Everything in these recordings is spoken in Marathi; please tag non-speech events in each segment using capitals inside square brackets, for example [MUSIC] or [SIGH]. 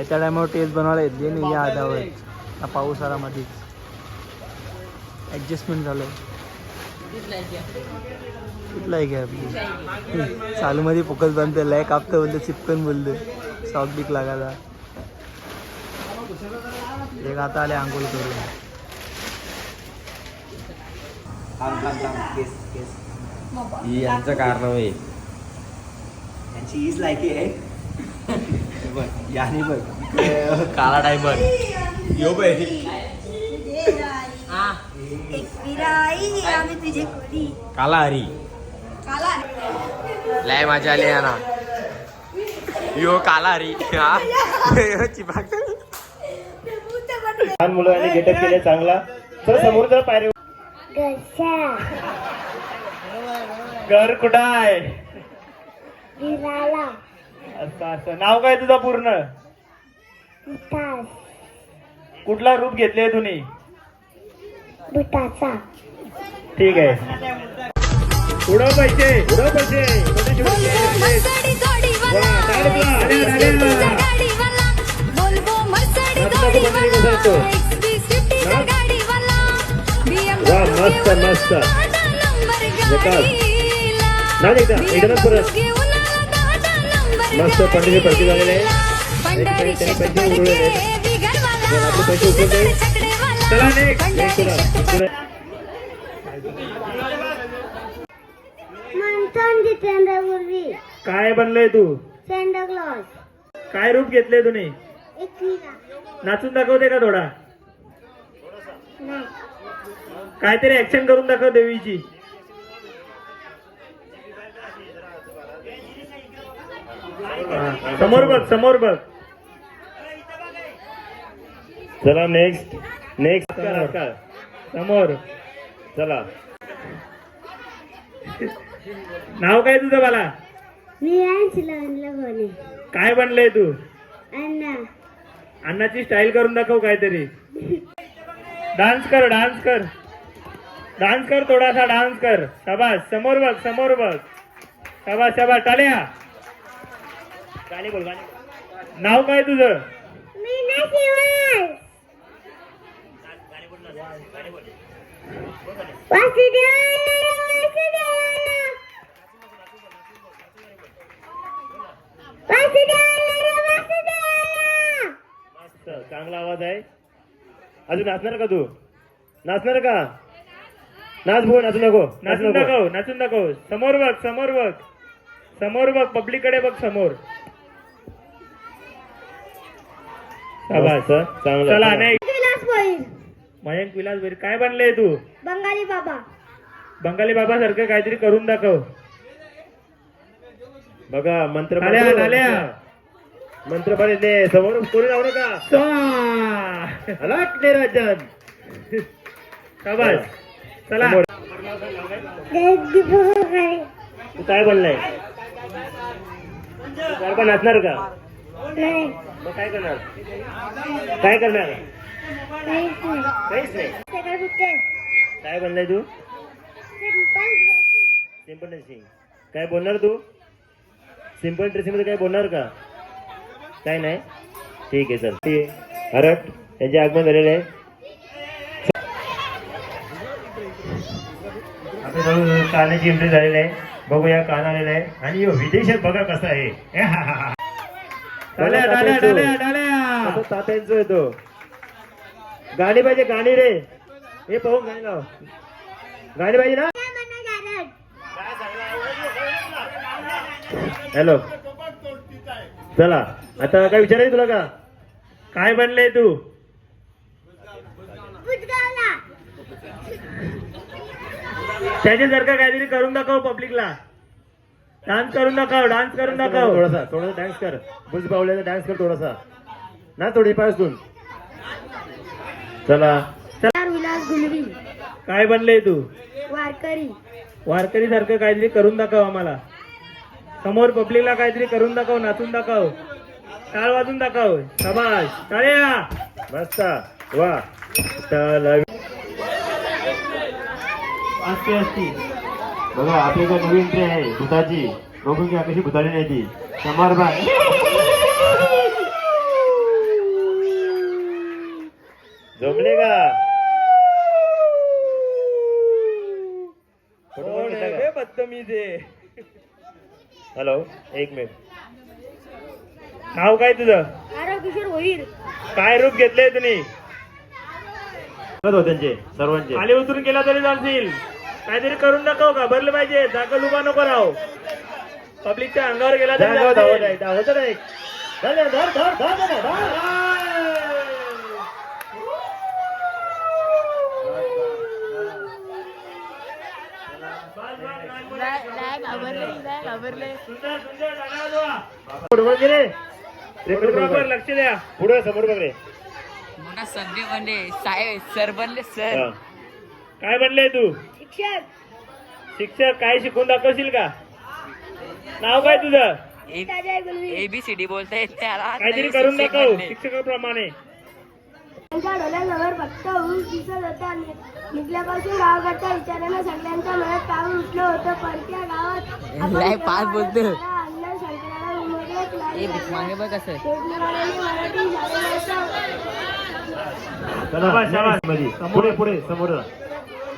आहे आयत्या टायमावर टेस्ट बनवायला येते नाही या आधावर. हा पाऊस आला मध्येच ॲडजस्टमेंट झालं कुठला आहे घ्या आपली चालू मध्ये फोकस बांधतो लय कापतं बोलतो चिपकन बोलतो सॉक बिक लागायला. एक आता आले आंघोळ करून. ही यांचं कारण आहे यांची हीच लायकी आहे बघ याने बघ. काळा डायमंड यो बाई आम्ही तुझे कोणी काला हरी. काला लय मजा आली ना यो काला हरी. हा? चिपक. लहान मुलं आणि गेटअप केले चांगला. तर समोर जर पायरे. घर कुठं आहे? असं असं. नाव काय तुझं पूर्ण? कुठला रूप घेतले तुम्ही? ठीक आहे. उडव पैसे उडव पैसे. वा. वा, मस्त, मस्त. एकदा, परत. मस्त झालेले आहे. त्याने पैसे उडवलेले आहेत. मग आपले पैसे उचलले. चला काय बनलंय तू? काय रूप घेतले तुम्ही नाचून दाखवते का थोडा? नाही. काहीतरी ऍक्शन करून दाखव देवीची. समोर बघ समोर बघ. चला नेक्स्ट नेक्स्ट समोर. चला. नाव काय तुझं मला काय बनलंय तू? अण्णा. अन्नाची स्टाईल करून दाखव काहीतरी. डान्स कर डान्स कर. डान्स कर थोडासा डान्स कर. शाबास. समोर बघ समोर बघ. शाबास शाबास. टाळ्या गाणी बोल गाणी. नाव काय तुझं? चांगला आवाज आहे. अजून नाचणार का तू? नाचणार का? नाच भाऊ नाचू नको. नाचून दाखव नाचून दाखव. समोर बघ समोर बघ. समोर बघ पब्लिककडे बघ समोर शाबास चला नाही. विलास भोईर मयंक विलास बेरी काय बनले तू? बंगाली बाबा. बंगाली बाबा सारखं काहीतरी करून दाखव. बघा मंत्र मंत्र पाहिजे समोर कोणी लावू नका. शाबास. चला. तू काय बोललाय चार पण नाचणार का? नाही. मग काय करणार? काय करणार? काहीच नाही. काहीच नाही. सगळं फक्त काय बनलाय तू? सिंपल सिंपल ड्रेसिंग काय बोलणार तू? सिंपल ड्रेसिंगमध्ये काय बोलणार का? काय नाही. ठीक आहे ते हरट यांचे आगमन झालेले आहे. जवळ कानाची एंट्री झालेली आहे. बघूया कान आलेला आहे. आणि विदेशात बघा कसा आहे. डाल्या डाल्या डाल्या डाल्या. तात्यांचं येतो. गाणी पाहिजे गाणी रे. हे पाहून गाणी लाव. गाणी पाहिजे ना? हॅलो. चला आता काय विचारायचं तुला का? काय बनले तू? त्याच्यासारखं काहीतरी करून दाखव पब्लिकला डान्स करून दाखव डान्स करून दाखव थोडासा थोडासा डान्स कर. बुज बावल्याचा डान्स कर थोडासा. ना थोडी पासून चला. चार विलास गुलवी काय बनले तू? वारकरी. वारकरी सारखं काहीतरी करून दाखव आम्हाला. समोर पब्लिकला काहीतरी करून दाखव नाचून दाखव. टाळ वाजून दाखव. शाबास. टाळ्या. मस्त. वा. चला. असते असती बघा आपली इकडे नवीन ट्रे आहे भूताची बघून घ्या कशी भूताली नाही ती. समोर बघ जमले का? हॅलो एक मिनिट. नाव काय तुझं? आरव किशोर होईल काय रूप घेतलंय तुम्ही? हो त्यांचे सर्वांचे. खाली उतरून गेला तरी चालतील काहीतरी करून दाखव का? भरलं पाहिजे. दाखल उभा नको राव. पब्लिकच्या अंगावर गेला तरी धावत धर धर धर धर धर लक्ष द्या. पुढे समोर बघ रे. मोठा संजय बनले साहेब सर बनले सर. हा. काय बनले तू शिक्षक शिक्षक काय शिकून दाखवशील का नाव काय तुझं Ajay Gulvi A B C D बोलता येत नाही. काहीतरी करून शिक्षक दाखव बनले. शिक्षकाप्रमाणे त्यांच्या डोळ्याजवळ फक्त ऊस दिसत होता निघल्यापासून गावाकडच्या विचारानं सगळ्यांच्या मनात काम उठलं होतं परक्या गावात [LAUGHS] आपण लय केव्हा पाच बोलतो. आला, अण्णा शंकराला उमगलंच नाही ए भीक मागे बघ कसं शेतकऱ्यांनी मराठी शाळेचा चला शाबास, शाबास. next मध्ये. समोर. पुढे पुढे समोर जा.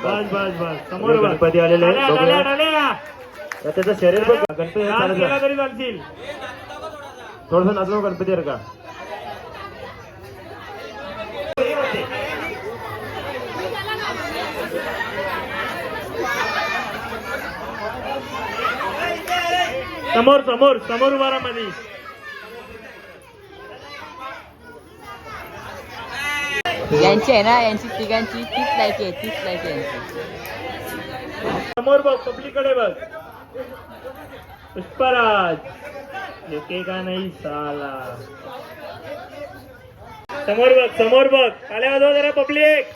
बस बस बस. समोर. गणपती आलेले बघूया. त्याचं शरीर बघ गणपती डान्स चालत केला तरी चालतील. थोडस नाचलो गणपती का? समोर समोर समोर उभा राहा मध्ये यांची आहे ना यांची तिघांची तीस लायकी आहे तीस लायकी आहे यांची. समोर बघ पब्लिककडे बघ. पुष्पराज. एके का नाही साला? समोर बघ समोर बघ. टाळ्या वाजवा जरा पब्लिक.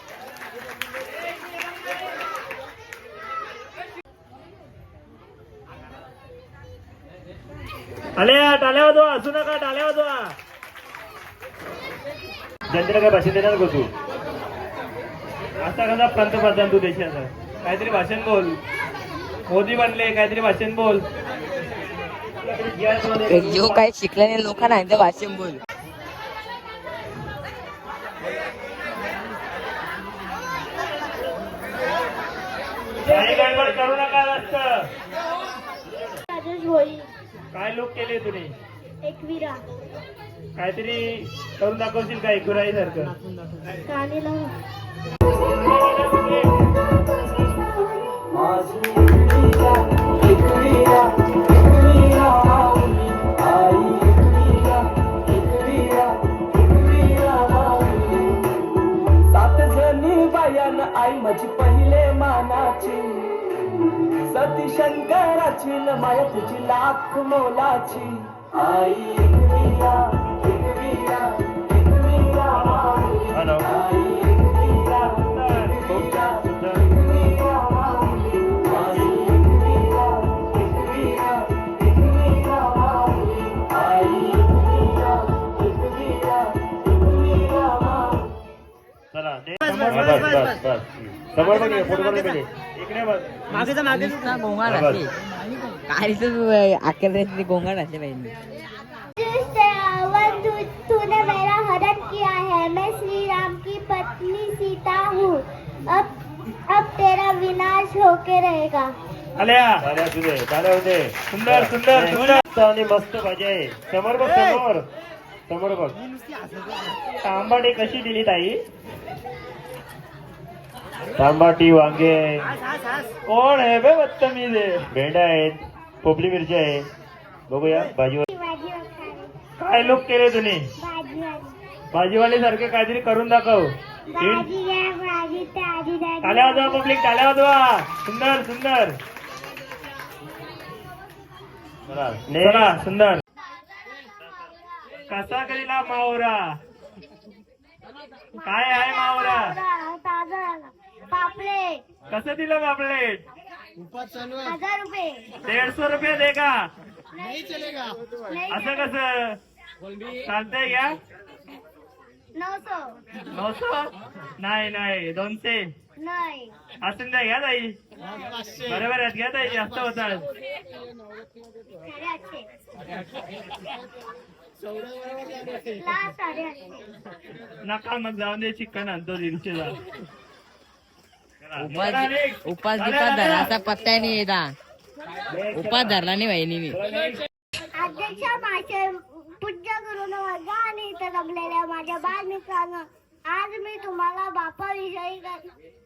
आल्या टाळ्या वाजवा असू नका टाळ्या वाजवा जनतेला काय भाषण देणार का तू? असा कसा पंतप्रधान तू देशाचा? काहीतरी भाषण बोल. मोदी बनले काहीतरी भाषण बोल. जो काही लोकांना आहे ते भाषण बोल. करू नका राजेश काय लोक केले तुम्ही? एकविरा. काहीतरी करून दाखवशील का एकुराई सारखं सात सती शंकराची न माया तुझी लाख मोलाची आई एकविरा, एकविरा, एकविरा आई एकविरा, एकविरा, एकविरा माऊली. आई एकविरा, एकविरा, एकविरा माऊली. आई एकविरा, एकविरा, एकविरा माऊली. चला दे. बस बस बस समोर बघ फोटो बघ असते काय तर अखेर असते पाहिजे तूने मेरा हरण किया है मैं श्री राम की पत्नी सीता हूँ अब अब तेरा विनाश होके रहेगा आल्या सुंदर. सुंदर आणि मस्त भाजी आहे. समोर बघ समोर. समोर बघ. तांबाडी कशी दिली ताई? तांबाटी वांगे. कोण आहे बे बदतमीज? आहे भेंडा आहेत पोपली मिरची आहे. बघूया भाजी भाजी वखारी, काय लोक केले तुम्ही? भाजी वाली. भाजीवाले सारखे काहीतरी करून दाखव. टाळ्या वाजवा पब्लिक टाळ्या वाजवा. सुंदर सुंदर. चला चला सुंदर. कसा करीला मावरा? काय आहे मावरा? ताजा ताजा आला. पापलेट कसं दिलं पापलेट हजार रुपये. दीडशे रुपये दे का? नाही असं कसं? चालतंय घ्या नऊ सौ नऊशे? नाही नाही. दोनशे? नाही. असून द्या घ्या ताई. बरोबर आहेत घ्या ताई जास्त होतात साडे आठशे ला साडे आठशे नका मग जाऊन दे चिकन आणतो दीडशे जा उपास उपास बिपास धराचा पत्ता नाही येता उपास धरला नाही वहिनी अध्यक्ष माझे पूज्य गुरुन वर्ग आणि इथं जमलेल्या माझ्या बालमित्रांनो आज मी तुम्हाला बापाविषयी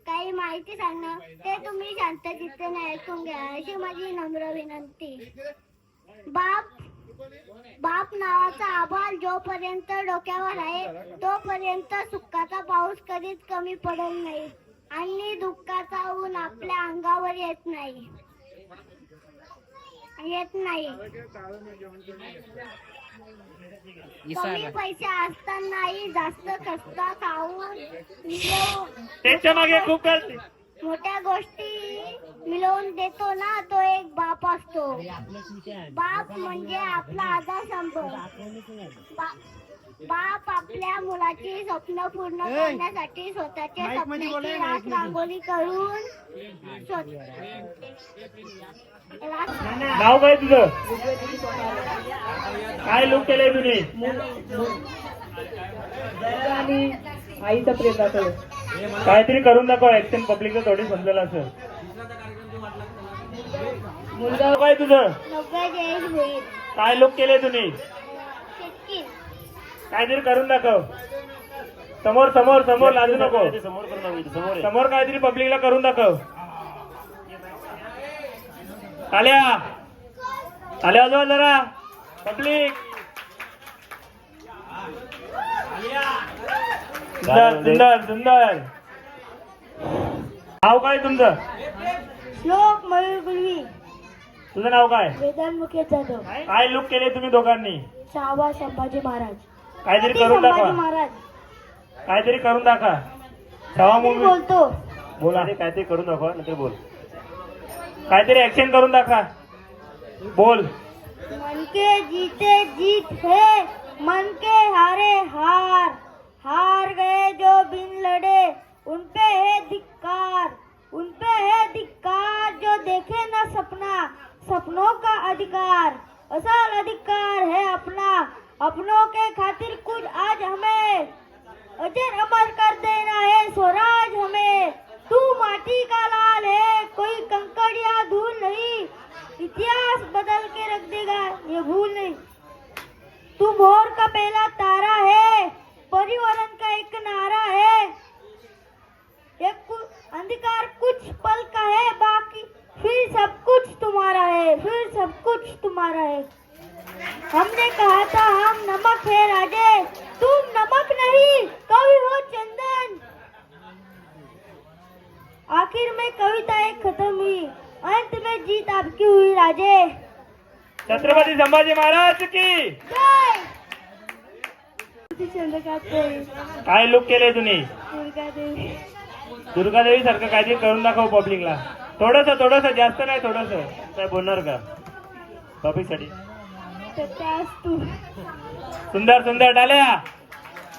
काही माहिती सांगणार. ते तुम्ही शांत चित्तेने ऐकून घ्या. अशी माझी नम्र विनंती. बाप बाप नावाचा आभार जोपर्यंत डोक्यावर आहे तोपर्यंत सुखाचा पाऊस कधीच कमी पडत नाही. आणि दुःखाचा ऊन आपल्या अंगावर येत नाही. येत नाही. कमी पैसे असतानाही जास्त कष्ट खाऊन त्याच्यामागे खूप मोठ्या गोष्टी मिळवून देतो ना तो एक बाप असतो. बाप म्हणजे आपला आधार स्तंभ. बा- बाप आपल्या मुलाची स्वप्न पूर्ण करण्यासाठी स्वतःच्या स्वप्नाची राख रांगोळी करून नाव काय तुझं? काय लुक केलंय तुम्ही आईचा प्रेम दाखवलं काहीतरी करून दाखव ऍक्शन पब्लिकला थोडी समजेल असं मुलगा काय तुझं? काय लुक केले तुम्ही काहीतरी करून दाखव. समोर समोर समोर लाजू नको. समोर करून दाखव इथे, समोर. समोर काहीतरी पब्लिकला करून दाखव. आल्या. आल्या वाजवा जरा. पब्लिक. सुंदर सुंदर सुंदर. नाव काय तुमचं? श्लोक मयूर गुलवी तुझं नाव काय? वेदांत मुकेश जाधव. काय लुक केले तुम्ही दोघांनी? शाहबा संभाजी महाराज. काहीतरी करून दाखवा. महाराज? काहीतरी करून दाखवा. छावा मूवी बोलतो. बोला. काहीतरी करून दाखवा नंतर बोल. काहीतरी ऍक्शन करून दाखवा. बोल. मन के जीते जीत है मन के हारे हार. हार गए जो बिन लड़े उन पे है धिक्कार. उन पे है धिक्कार जो देखे न सपना सपनों का अधिकार. असल अधिकार है अपना अपनों के खातिर कुछ आज हमें अजर अमर कर देना है। स्वराज हमें, तू माटी का लाल है, कोई कंकड़ या धूल नहीं। इतिहास बदल के रख देगा, ये भूल नहीं। तू भोर का पहला तारा है परिवर्तन का एक नारा है। एक अंधकार कुछ पल का है, बाकी फिर सब कुछ तुम्हारा है, फिर सब कुछ तुम्हारा है। हमने कहा था हम नमक है राजे। तुम नमक नहीं कवि हो चंदन। आखिर में कविता एक खत्म हुई। अंत में जीत आपकी हुई राजे। छत्रपती संभाजी महाराज की। काय लुक केले तुम्ही? दुर्गा देवी दुर्गादेवी सारखं काहीतरी करून दाखव पब्लिकला थोडस थोडस जास्त नाही थोडस. काय बोलणार का? टॉपिकसाठी. तू सुंदर सुंदर डाल्या.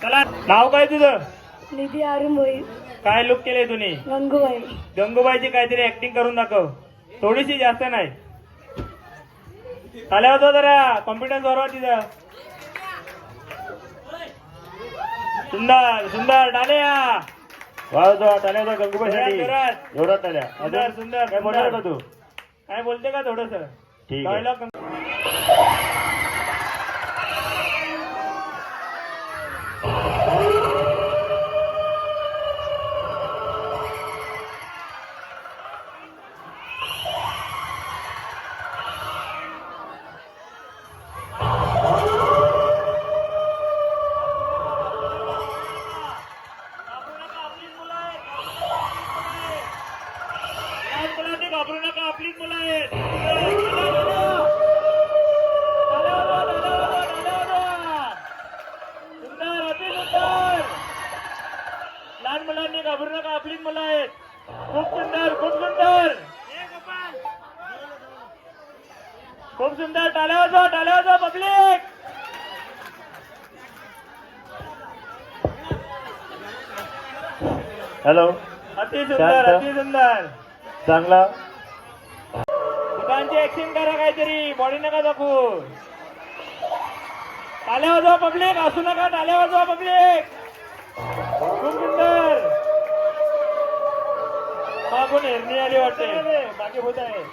चला नाव काय तुझं? निधी भोई काय लुक केले तुम्ही गंगूबाई. गंगूबाईची काहीतरी ऍक्टिंग करून दाखव. थोडीशी जास्त नाही. आल्या होतो जरा. कॉन्फिडन्स वाढवा तिथं. सुंदर सुंदर डाल्या. वाव जो टाल्या होता गंगूबाईसाठी जोरात, टाल्या सुंदर अजून? सुंदर काय बोलणार का सुंदर. तू? काय बोलते का थोडस? ठीक आहे. डायलॉग मुलं आहेत खूप सुंदर खूप सुंदर खूप सुंदर टाळ्या वाजवा टाळ्या वाजवा पब्लिक. हॅलो. अति सुंदर. अति सुंदर. चांगला. दुकानची ऍक्शन करा काहीतरी. बॉडी नका दाखवू टाल्या वाजवा पब्लिक. असू नका टाल्या वाजवा पब्लिक. खूप सुंदर. मागून हेरणी आली वाटते. मागे होत आहे.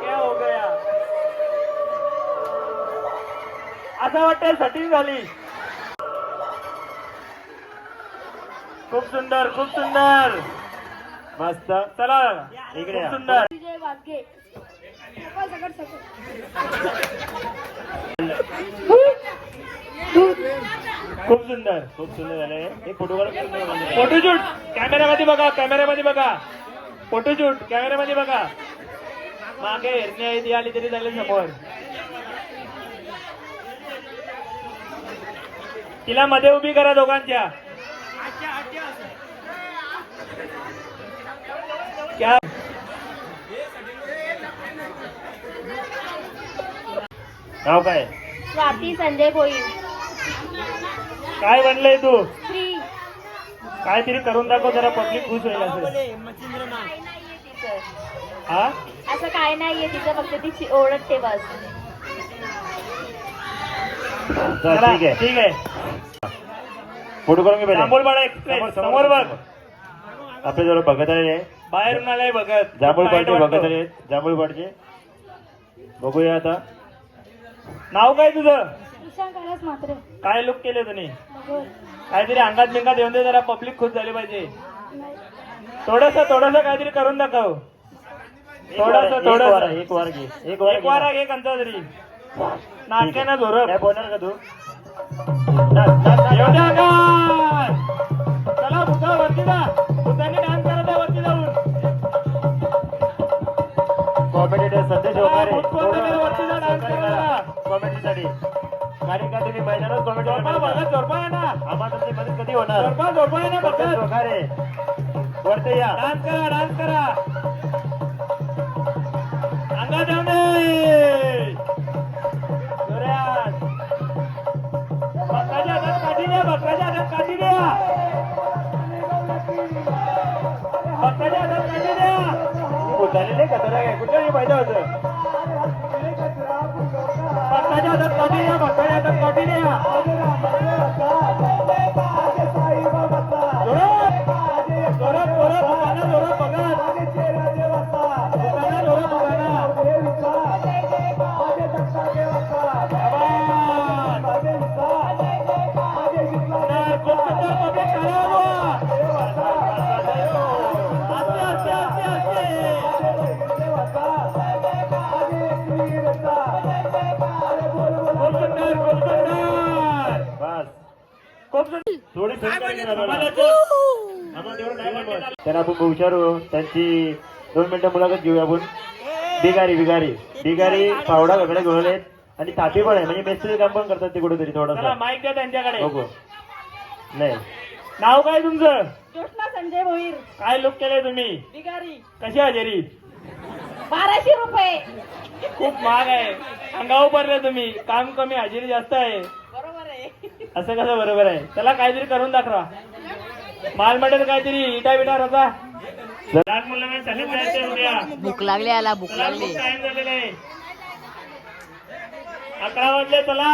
क्या हो गया? असं वाटतं सटिंग झाली. खूप सुंदर खूप सुंदर. मस्त. चला इकडे खूप. सुंदर विजय वाघे. खूप सुंदर खूप सुंदर झाले एक फ़ोटो काढ फोटोशूट कॅमेऱ्यामध्ये बघा कॅमेऱ्यामध्ये बघा. फोटोशूट कॅमेऱ्यामध्ये बघा. मागे हेरणी आहे ती आली तरी समोर. तिला मध्ये उभी करा क्या नाव काय? स्वाती संजय भोईर काय बनलंय तू? स्त्री काहीतरी करून दाखव जरा पब्लिक खुश होईल असेल हा? असं काय नाहीये तिचं फक्त ती ओळखते बस. चल चला, ठीक आहे. ठीक आहे. फोटो करून घे पहिले. जांभूळपाडा एक्सप्रेस समोर बघ. आपल्या जवळ बघत आहे बाहेरून आलाय बघत जांभूळपाडचे वाटतं. बघत आले जांभूळपाडचे बघूया आता. नाव काय तुझं? मात्र. काय लुक केले तुम्ही काहीतरी अंगात बिंगात येऊन दे जरा पब्लिक खुश झाली पाहिजे. थोडस थोडस काहीतरी करून दाखव. थोडस एक वार- थोडस. एक वार घे एक वार एक वार ना. घे कंचा तरी. नाटक्यानं झोरप काय बोलणार का तू. येऊ द्या का? चला बुद्धा वरती जा. बुद्धाने डान्स करत आहे वरती जाऊन. वगैरे हा, कारण का तुम्ही मैदानात तुमची मदत कधी होणार? वरती या. डान्स करा डान्स करा. दे. जोरात. बकराच्या हातात काठी द्या बकराच्या हातात काठी द्या. बकराच्या हातात काठी द्या. बोलताना नाही का तुला काय कुठे फायदा होतं? बकराच्या हातात द्या त्यांना आपण विचारू. त्यांची दोन मिनिटं मुलाखत घेऊया आपण. बिगारी बिगारी. बिगारी पावडा वेगळे घेऊन आहेत आणि तापी पण आहे. म्हणजे मेस्त्री काम पण करतात ते कुठेतरी चला थोडंसं माईक द्या त्यांच्याकडे. बघू. नाही. नाव काय तुमचं? संजय भोईर. काय लुक केलंय तुम्ही? बिगारी. कशी हजेरी? बाराशे रुपये. खूप महाग आहे. अंगावर पडले तुम्ही. काम कमी हजेरी जास्त आहे. बरोबर आहे. असं कसं बरोबर आहे? त्याला काहीतरी करून दाखवा. माल मटेरियल काहीतरी इटा बिटा रचा. लहान मुलांना शाळेत जायचंय उद्या. भूक लागली याला भूक चला लागली. खूप टाइम झालेला आहे. अकरा वाजले चला.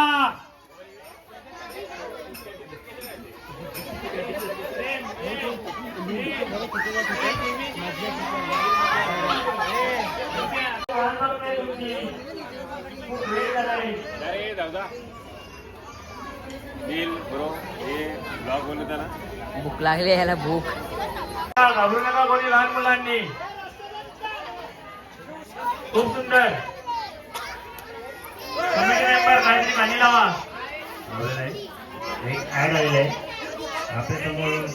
भूक लागली याला भूक. घाबरू नका कोणी लहान मुलांनी. खूप सुंदर. काहीतरी गाणी लावा. आपल्यासमोर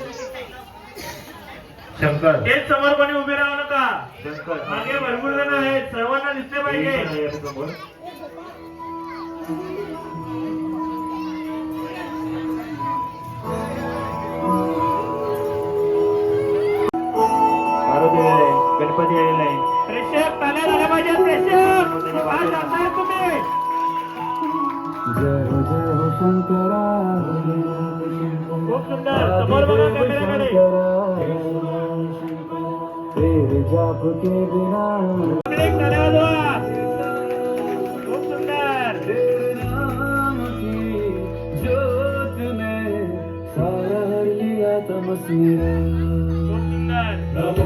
शंकर. तेच समोर कोणी उभे राहू नका. शंकर. मागे भरपूर जण आहेत. सर्वांना दिसले पाहिजे. समोर. मारुती आलेला आहे. गणपती आलेला आहे. प्रेक्षक ताल्या पाहिजे तुम्ही. जय हो जय हो शंकरा सुंदर. समोर बघा कॅमेराकडे तेरे जाप के बिना लिया तमस्मीरा खूप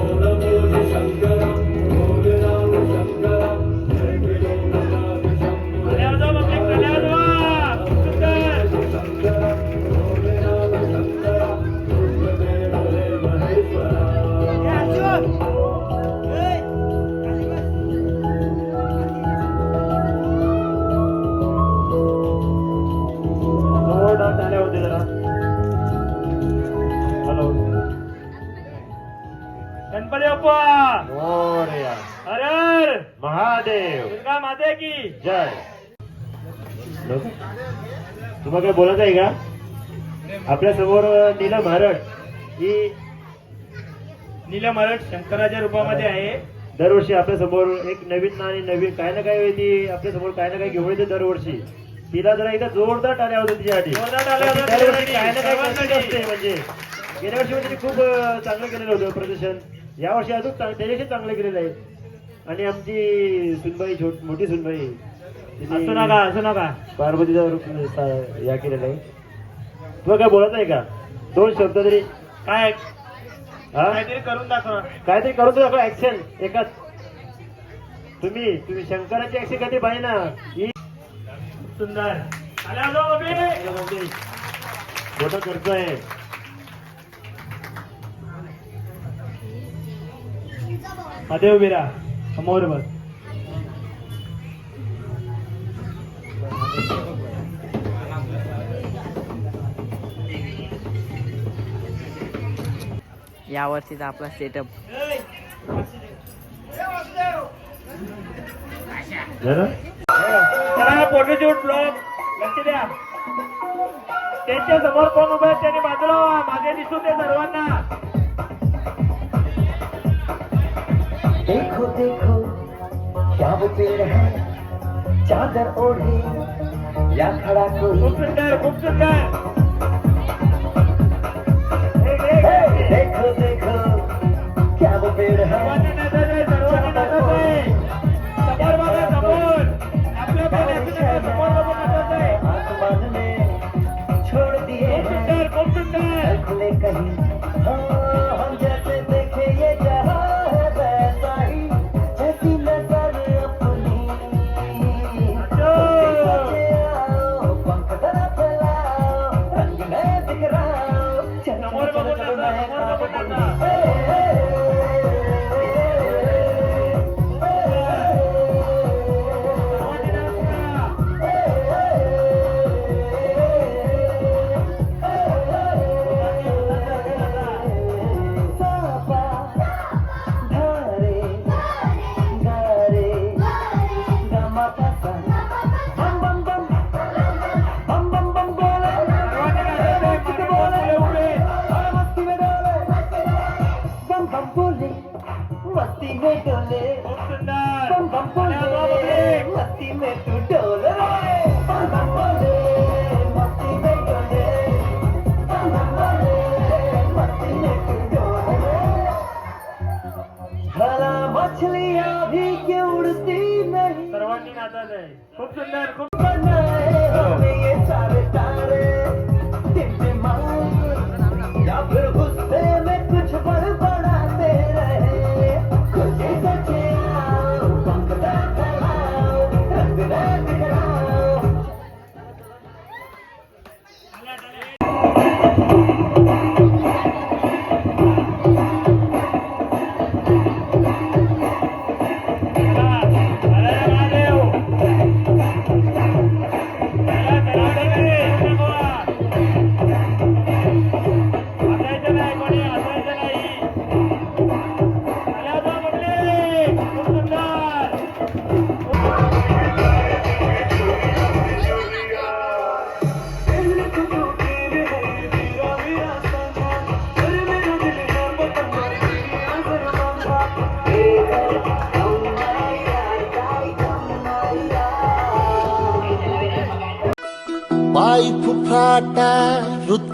तुम्हाला काय बोलायचं आहे का? आपल्यासमोर नीलम हरट ही नीलम मरठ शंकराच्या रूपामध्ये आहे. दरवर्षी आपल्यासमोर एक नवीन आणि नवीन काय ना काय ती आपल्यासमोर काय ना काय घेऊन येते दरवर्षी. तिला जरा एकदा जोरदार टाळ्या होत्या तिच्यासाठी. दरवर्षी. काय ना काय असते म्हणजे. गेल्या वर्षी म्हणजे खूप चांगलं केलेलं होतं प्रदर्शन. या वर्षी अजून त्याच्याशी चांगलं केलेलं आहे. आणि आमची सुनबाई छोट मोठी सुनबाई. असू नका असू नका पार्वतीचा रूप या केलेलं आहे. तुला काय बोलत आहे का? दोन शब्द तरी. काय? हा? काहीतरी करून दाखवा. काहीतरी करून दाखव ऍक्शन एकाच. तुम्ही तुम्ही शंकराची ऍक्शन कधी पाहिजे ना? ही सुंदर. मोठा खर्च आहे. उभी राहा समोर बस. या वर्षीचा आपला सेटअप फोटोशूट ब्लॉग लक्ष द्या. त्यांच्यासमोर कोण उभे त्यांनी बाजूला व्हा. मागे दिसून दे सर्वांना. देखो देखो क्या वो पेड़ है? चादर ओढ़े या खड़ा कोई? खूप सुंदर खूप सुंदर. क्या मस्ती में डोले खूप सुंदर बम बम टाळ्या वाजवा, बोले public. मस्ती में तू डोले बम बम बोले मस्ती में डोले बम बम बोले मस्ती में तू डोले भला मछलियाँ भी क्यों उड़ती नहीं सर्वांनी नाचायचं आहे खूप सुंदर खूप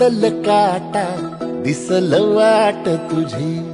फुफाटा काटा दिसल वाट तुझी.